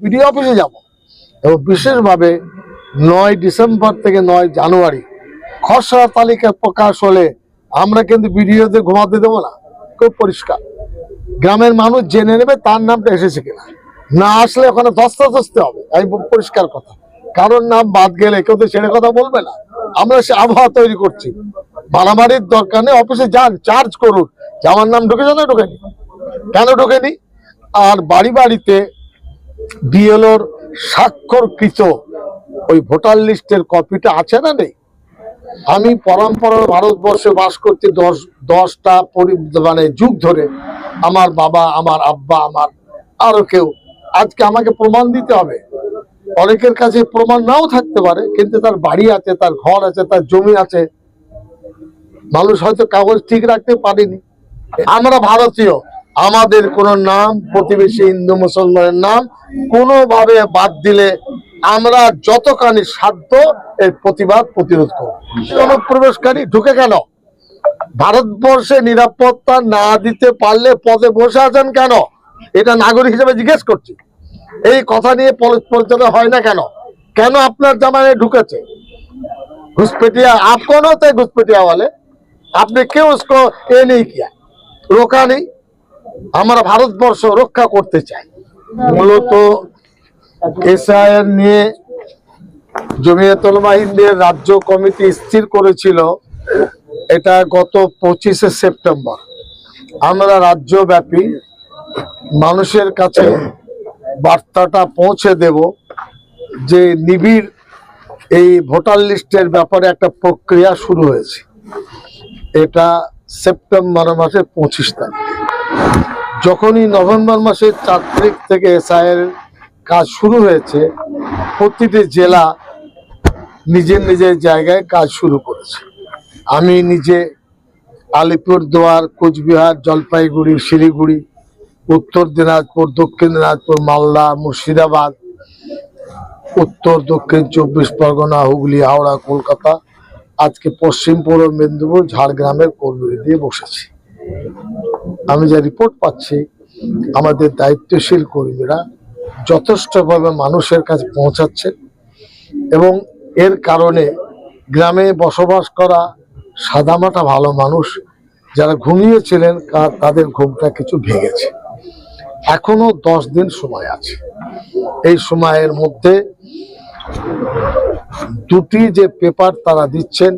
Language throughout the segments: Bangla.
বিডিও অফিসে যাব। এবং বিশেষভাবে নয় ডিসেম্বর থেকে নয় জানুয়ারি, খসড়া তালিকা প্রকাশ হলে আমরা কিন্তু বিডিওতে ঘুমাতে দেবো না। খুব পরিষ্কার। গ্রামের মানুষ জেনে নেবে তার নামটা এসেছে কিনা। না আসলে ওখানে ধস্তাধস্তি হবে, আমি পরিষ্কার কথা। কারোর নাম বাদ গেলে কেউ তো ছেড়ে কথা বলবে না। আমরা সে আবহাওয়া তৈরি করছি। মারামারির দরকার নেই, অফিসে যান, চার্জ করুন। যে আমার নাম ঢুকেছে না ঢুকেনি? কেন ঢুকেনি? আর বাড়ি বাড়িতে বিএলওর স্বাক্ষরকৃত ওই ভোটার লিস্টের কপিটা আছে না নেই? আমি পরম্পরা ভারতবর্ষে বাস করতে দশ, দশটা মানে যুগ ধরে। আমার বাবা, আমার আব্বা, আমার আরও কেউ। আজকে আমাকে প্রমাণ দিতে হবে। অনেকের কাছে প্রমাণ নাও থাকতে পারে, কিন্তু তার বাড়ি আছে, তার ঘর আছে, তার জমি আছে। মানুষ হয়তো কাগজ ঠিক রাখতে পারেনি। আমরা ভারতীয়। আমাদের কোন নাম প্রতিবেশী হিন্দু মুসলমানের নাম কোনোভাবে বাদ দিলে আমরা যতখানি সাধ্য এর প্রতিবাদ প্রতিরোধ করব অনুপ্রবেশকারী ঢুকে কেন ভারতবর্ষে নিরাপত্তা না দিতে পারলে পদে বসে আছেন কেন এটা নাগরিক হিসেবে জিজ্ঞেস করছি এই কথা নিয়ে পল- পরিচর্যা হয় না কেন কেন আপনার জামানে ঢুকেছে घुसपैठिया आप कौन होते हैं घुसपैठिया वाले आपने क्यों उसको ये नहीं किया रोका नहीं আমরা ভারতবর্ষ রক্ষা করতে চাই। মূলত এসআইআর নিয়ে জমিয়তুল মাহিন্দের রাজ্য কমিটি স্থির করেছিল এটা গত পঁচিশে সেপ্টেম্বর। আমরা রাজ্যব্যাপী মানুষের কাছে বার্তাটা পৌঁছে দেব যে নিবিড় এই ভোটার লিস্টের ব্যাপারে একটা প্রক্রিয়া শুরু হয়েছে। এটা সেপ্টেম্বর মাসের পঁচিশ তারিখ। যখনই নভেম্বর মাসের চার তারিখ থেকে এসআইয়ের কাজ শুরু হয়েছে, প্রতিটি জেলা নিজের নিজের জায়গায় কাজ শুরু করেছে। আমি নিজে আলিপুরদুয়ার, কোচবিহার, জলপাইগুড়ি, শিলিগুড়ি, উত্তর দিনাজপুর, দক্ষিণ দিনাজপুর, মালদা, মুর্শিদাবাদ, উত্তর, দক্ষিণ চব্বিশ পরগনা, হুগলি, হাওড়া, কলকাতা, আজকে পশ্চিম পূর্ব মেদিনীপুর, ঝাড়গ্রামের কর্মী দিয়ে বসেছি। আমি যা রিপোর্ট পাচ্ছি, আমাদের দায়িত্বশীল কর্মীরা যথেষ্টভাবে মানুষের কাছে পৌঁছাচ্ছে এবং এর কারণে গ্রামে বসবাস করা সাদামাটা ভালো মানুষ যারা ঘুমিয়েছিলেন তাদের ঘুমটা কিছু ভেঙেছে। এখনও দশ দিন সময় আছে। এই সময়ের মধ্যে দুটি যে পেপার তারা দিচ্ছেন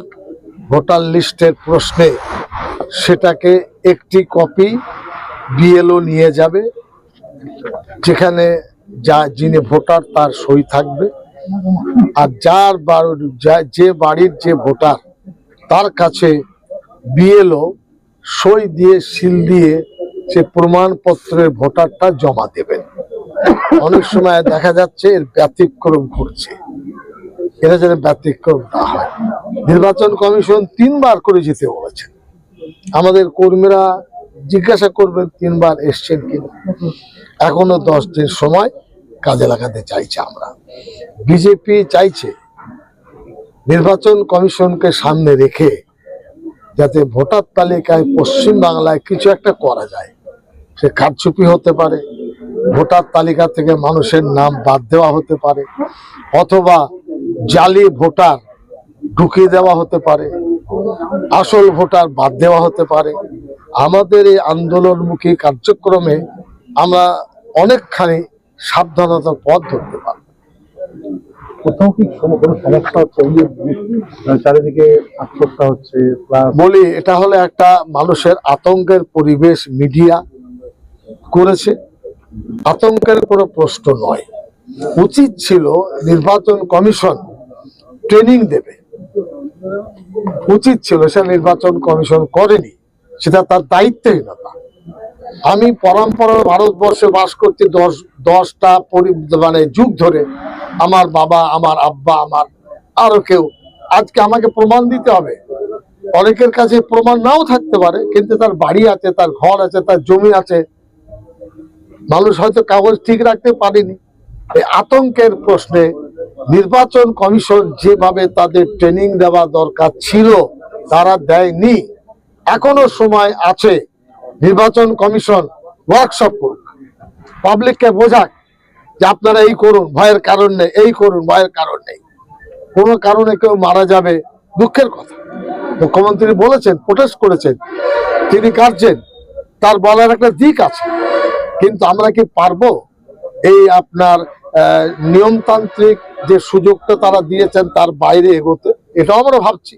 ভোটার লিস্টের প্রশ্নে সেটাকে একটি কপি বিএলও নিয়ে যাবে, যেখানে যা যিনি ভোটার তার সই থাকবে। আর যার যে বাড়ির যে ভোটার, তার কাছে বিএলও সই দিয়ে, সিল দিয়ে সে প্রমাণপত্রের ভোটারটা জমা দেবেন। অনেক সময় দেখা যাচ্ছে এর ব্যতিক্রম ঘটছে। এটা যেন ব্যতিক্রম না হয়। নির্বাচন কমিশন তিনবার করে যেতে বলেছেন। আমাদের কর্মীরা জিজ্ঞাসা করবেন, তিনবার এসছেন কিনা। এখনও দশ দিন সময় কাজে লাগাতে চাইছে আমরা। বিজেপি চাইছে নির্বাচন কমিশনকে সামনে রেখে যাতে ভোটার তালিকায় পশ্চিম বাংলায় কিছু একটা করা যায়। সে কারচুপি হতে পারে, ভোটার তালিকা থেকে মানুষের নাম বাদ দেওয়া হতে পারে, অথবা জালি ভোটার ঢুকিয়ে দেওয়া হতে পারে। আসল ভোটার বাদ দেওয়া হতে পারে। আমাদের এই আন্দোলনমুখী কার্যক্রমে আমরা অনেকখানি সাবধানতার পথ ধরতে পারব। কোথাও কি কোনো সমস্যা হচ্ছে? এই যে মানে চারিদিকে আত্মহত্যা হচ্ছে বলি এটা হলো একটা মানুষের আতঙ্কের পরিবেশ মিডিয়া করেছে। আতঙ্কের কোনো প্রশ্ন নয়। উচিত ছিল নির্বাচন কমিশন ট্রেনিং দেবে। উচিত ছিল সে নির্বাচন কমিশন করেনি। সেটা তার দায়িত্বহীনতা আমি পরম্পরা ভারতবর্ষে বাস করছি দশ, দশটা মানে যুগ ধরে। আমার বাবা, আমার আব্বা, আমার আরও কেউ। আজকে আমাকে প্রমাণ দিতে হবে। অনেকের কাছে প্রমাণ নাও থাকতে পারে, কিন্তু তার বাড়ি আছে, তার ঘর আছে, তার জমি আছে। মানুষ হয়তো কাগজ ঠিক রাখতে পারেনি। এই আতঙ্কের প্রশ্নে নির্বাচন কমিশন যেভাবে তাদের ট্রেনিং দেওয়া দরকার ছিল, তারা দেয়নি। এখনও সময় আছে। নির্বাচন কমিশন ওয়ার্কশপ করুক। পাবলিককে বোঝাক যে আপনারা এই করুন, ভয়ের কারণ নেই, এই করুন, ভয়ের কারণ নেই। কোনো কারণে কেউ মারা যাবে, দুঃখের কথা। মুখ্যমন্ত্রী বলেছেন প্রোটেস্ট করেছেন, তিনি কাটছেন তার বলার একটা দিক আছে। কিন্তু আমরা কি পারব? এই আপনার নিয়মতান্ত্রিক যে সুযোগটা তারা দিয়েছেন তার বাইরে এগোতে, এটাও আমরা ভাবছি।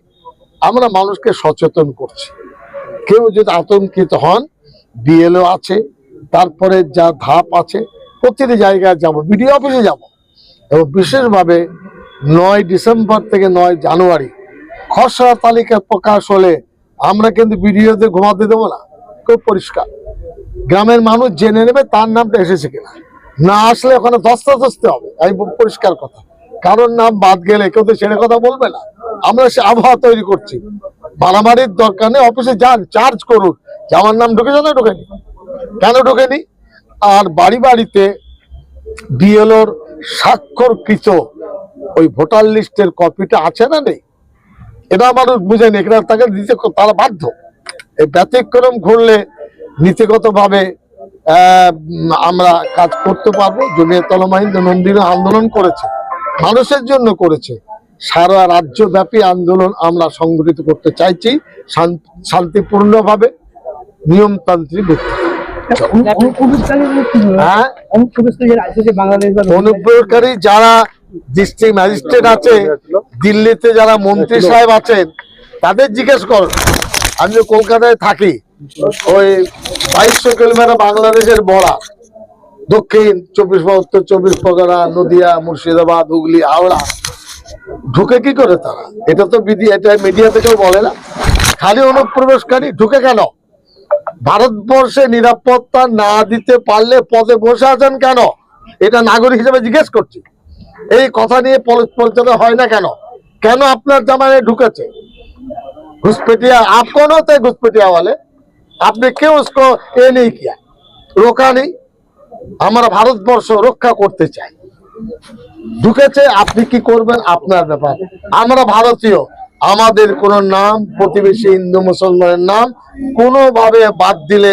আমরা মানুষকে সচেতন করছি। কেউ যদি আতঙ্কিত হন, বিএলও আছে, তারপরে যা ধাপ আছে, প্রতিটি জায়গায় যাব, বিডিও অফিসে যাব। এবং বিশেষভাবে নয় ডিসেম্বর থেকে নয় জানুয়ারি, খসড়া তালিকা প্রকাশ হলে আমরা কিন্তু বিডিওতে ঘুমাতে দেবো না। খুব পরিষ্কার। গ্রামের মানুষ জেনে নেবে তার নামটা এসেছে কিনা। না আসলে ওখানে ধস্তাধস্তি হবে, আমি পরিষ্কার কথা। কারোর নাম বাদ গেলে কেউ তো ছেড়ে কথা বলবে না। আমরা সে আবহাওয়া তৈরি করছি। মারামারির দরকার নেই, অফিসে যান, চার্জ করুন। যে আমার নাম ঢুকেছে না ঢোকেনি? কেন ঢোকেনি? আর বাড়ি বাড়িতে বিএলওর স্বাক্ষরকৃত ওই ভোটার লিস্টের কপিটা আছে না নেই? এটা মানুষ বুঝেনি এটা তাকে দিতে তারা বাধ্য। এই ব্যতিক্রম ঘুরলে নীতিগতভাবে আমরা কাজ করতে পারব। জমিয়ত তলমাহিন্দ নন্দিনী আন্দোলন করেছে, মানুষের জন্য করেছে। সারা রাজ্যব্যাপী আন্দোলন আমরা সংগঠিত করতে চাইছি, শান- শান্তিপূর্ণভাবে নিয়মতান্ত্রিক হ্যাঁ? অনুপ্রয়োগকারী যারা ডিস্ট্রিক্ট ম্যাজিস্ট্রেট আছে, দিল্লিতে যারা মন্ত্রী সাহেব আছেন, তাদের জিজ্ঞেস করুন আমি কলকাতায় থাকি। ওই বাইশ কিলোমিটার মানে বাংলাদেশের বড়া। দক্ষিণ চব্বিশ উত্তর চব্বিশ পরগনা, নদিয়া, মুর্শিদাবাদ, হুগলি, হাওড়া। ঢুকে কি করে তারা? এটা তো বিধি এটা মিডিয়া থেকেও বলে না। খালি অনুপ্রবেশকারী ঢুকে কেন? ভারতবর্ষে নিরাপত্তা না দিতে পারলে পদে বসে আছেন কেন? এটা নাগরিক হিসেবে জিজ্ঞেস করছি। এই কথা নিয়ে পরিচালনা হয় না কেন? কেন আপনার জামানে ঢুকেছে? ঘুষপেটিয়া আপ তাই ঘুষপেটিয়া বলে। আপনি কেউ এ নেই কি রোকা নেই। আমরা ভারতবর্ষ রক্ষা করতে চাই। ঢুকেছে, আপনি কি করবেন? আপনার ব্যাপার। আমরা ভারতীয়। আমাদের কোনো নাম, প্রতিবেশী হিন্দু মুসলমানের নাম কোনোভাবে বাদ দিলে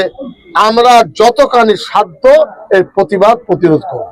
আমরা যতখানি সাধ্য এর প্রতিবাদ প্রতিরোধ করব।